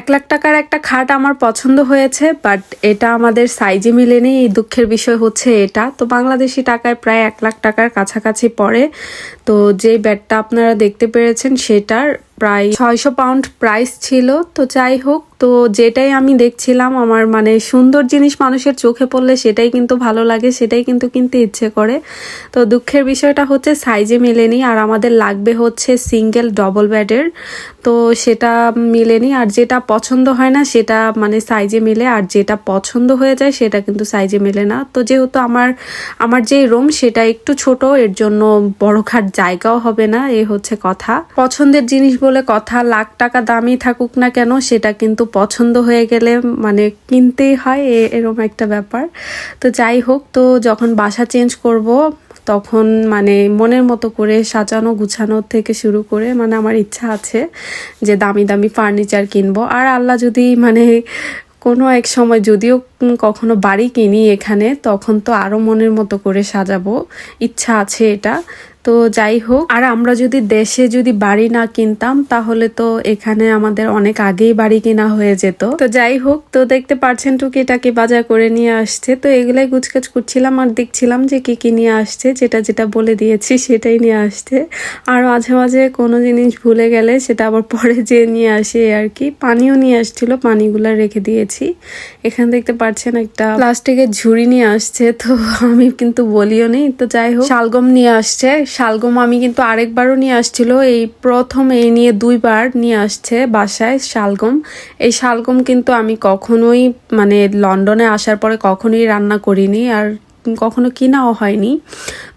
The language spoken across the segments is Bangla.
এক লাখ টাকার একটা খাট আমার পছন্দ হয়েছে বাট এটা আমাদের সাইজে মিলেনি, এই দুঃখের বিষয় হচ্ছে এটা। তো বাংলাদেশি টাকায় প্রায় এক লাখ টাকার কাছাকাছি পড়ে। তো যে ব্যাগটা আপনারা দেখতে পেরেছেন, সেটার প্রায় ছয়শো পাউন্ড প্রাইস ছিল। তো যাই হোক, তো যেটাই আমি দেখছিলাম, আমার মানে সুন্দর জিনিস মানুষের চোখে পড়লে সেটাই কিন্তু ভালো লাগে, সেটাই কিন্তু কিনতে ইচ্ছে করে। তো দুঃখের বিষয়টা হচ্ছে সাইজে মেলেনি আর আমাদের লাগবে হচ্ছে সিঙ্গেল ডবল বেডের তো সেটা মিলেনি আর যেটা পছন্দ হয় না, সেটা মানে সাইজে মিলে আর যেটা পছন্দ হয়ে যায়, সেটা কিন্তু সাইজে মেলে না। তো যেহেতু আমার আমার যে রুম সেটা একটু ছোট, এর জন্য বড় খাট জায়গাও হবে না, এ হচ্ছে কথা। পছন্দের জিনিস বলে কথা, লাখ টাকা দামি থাকুক না কেন, সেটা কিন্তু পছন্দ হয়ে গেলে মানে কিনতেই হয় এরকম একটা ব্যাপার। তো যাই হোক, তো যখন বাসা চেঞ্জ করব, তখন মানে মনের মতো করে সাজানো, গুছানো থেকে শুরু করে মানে আমার ইচ্ছা আছে যে দামি দামি ফার্নিচার কিনবো। আর আল্লাহ যদি মানে কোনো এক সময় যদিও কখনো বাড়ি কিনি এখানে, তখন তো আরও মনের মতো করে সাজাবো। ইচ্ছা আছে এটা। তো যাই হোক, আর আমরা যদি দেশে যদি বাড়ি না কিনতাম, তাহলে তো এখানে আমাদের অনেক আগেই বাড়ি কিনা হয়ে যেত। তো যাই হোক, তো দেখতে পাচ্ছেন টুকিটাকি বাজার করে নিয়ে আসছে। তো এগুলাই গুছকাছ করছিলাম আর দেখছিলাম যে কি কি নিয়ে আসছে, যেটা যেটা বলে দিয়েছি সেটাই নিয়ে আসছে। আর মাঝে মাঝে কোনো জিনিস ভুলে গেলে সেটা আবার পরে যে নিয়ে আসে আর কি। পানিও নিয়ে আসছিল, পানিগুলো রেখে দিয়েছি। এখানে দেখতে পাচ্ছেন একটা প্লাস্টিকের ঝুড়ি নিয়ে আসছে, তো আমি কিন্তু বলিও নি তো যাই হোক, শালগম নিয়ে আসছে শালগম আমি কিন্তু আরেকবারও নিয়ে আসছিল। এই প্রথম এই নিয়ে দুইবার নিয়ে আসছে বাসায় শালগম। এই শালগম কিন্তু আমি কখনোই মানে লন্ডনে আসার পরে কখনোই রান্না করিনি আর কখনো কেনাও হয়নি।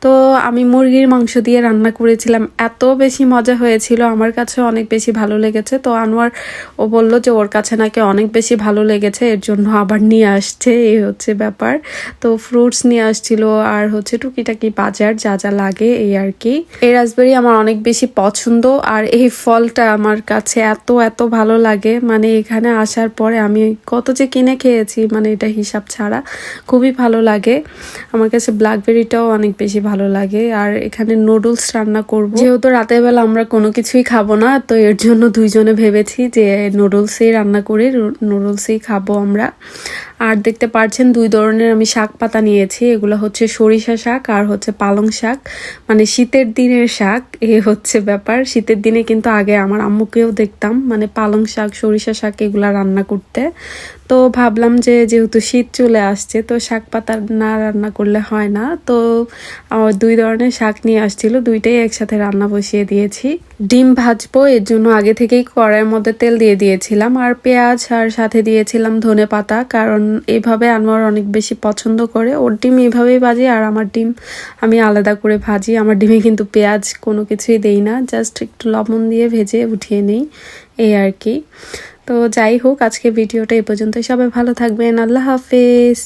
তো আমি মুরগির মাংস দিয়ে রান্না করেছিলাম। এত বেশি মজা হয়েছিল, আমার কাছে অনেক বেশি ভালো লেগেছে। তো আনোয়ার, ও বলল যে ওর কাছে নাকি অনেক বেশি ভালো লেগেছে, এর জন্য আবার নিয়ে আসছে, এই হচ্ছে ব্যাপার। তো ফ্রুটস নিয়ে আসছিল, আর হচ্ছে টুকিটাকি বাজার, যা যা লাগে, এই আর কি। এই রাসবেরি আমার অনেক বেশি পছন্দ, আর এই ফলটা আমার কাছে এত এত ভালো লাগে। মানে এখানে আসার পরে আমি কত যে কিনে খেয়েছি মানে এটা হিসাব ছাড়া খুবই ভালো লাগে। আমার কাছে ব্ল্যাকবেরিটাও অনেক বেশি ভালো লাগে। আর এখানে নুডলস রান্না করব। যেহেতু রাতের বেলা আমরা কোনো কিছুই খাব না, তো এর জন্য দুইজনে ভেবেছি যে নুডলসেই রান্না করে, নুডলসই খাব আমরা। আর দেখতে পাচ্ছেন দুই ধরনের আমি শাক পাতা নিয়েছি। এগুলো হচ্ছে সরিষা শাক আর হচ্ছে পালং শাক। মানে শীতের দিনের শাক, এ হচ্ছে ব্যাপার। শীতের দিনে কিন্তু আগে আমার আম্মুকেও দেখতাম মানে পালং শাক, সরিষা শাক এগুলা রান্না করতে। তো ভাবলাম যে যেহেতু শীত চলে আসছে, তো শাক পাতা না রান্না করলে হয় না। তো আমার দুই ধরনের শাক নিয়ে আসছিল, দুইটাই একসাথে রান্না বসিয়ে দিয়েছি। ডিম ভাজবো, এর জন্য আগে থেকেই কড়াইয়ের মধ্যে তেল দিয়ে দিয়েছিলাম। আর পেঁয়াজ, আর সাথে দিয়েছিলাম ধনে পাতা কারণ এইভাবে আনোয়ার অনেক বেশি পছন্দ করে। ওর ডিম এভাবেই ভাজি আর আমার ডিম আমি আলাদা করে ভাজি। আমার ডিমে কিন্তু পেঁয়াজ কোনো কিছুই দেই না জাস্ট একটু লবণ দিয়ে ভেজে উঠিয়ে নিই, এই আর কি। তো যাই হোক আজকে ভিডিওটা এ পর্যন্ত সবাই ভালো থাকবেন। আল্লাহ হাফেজ।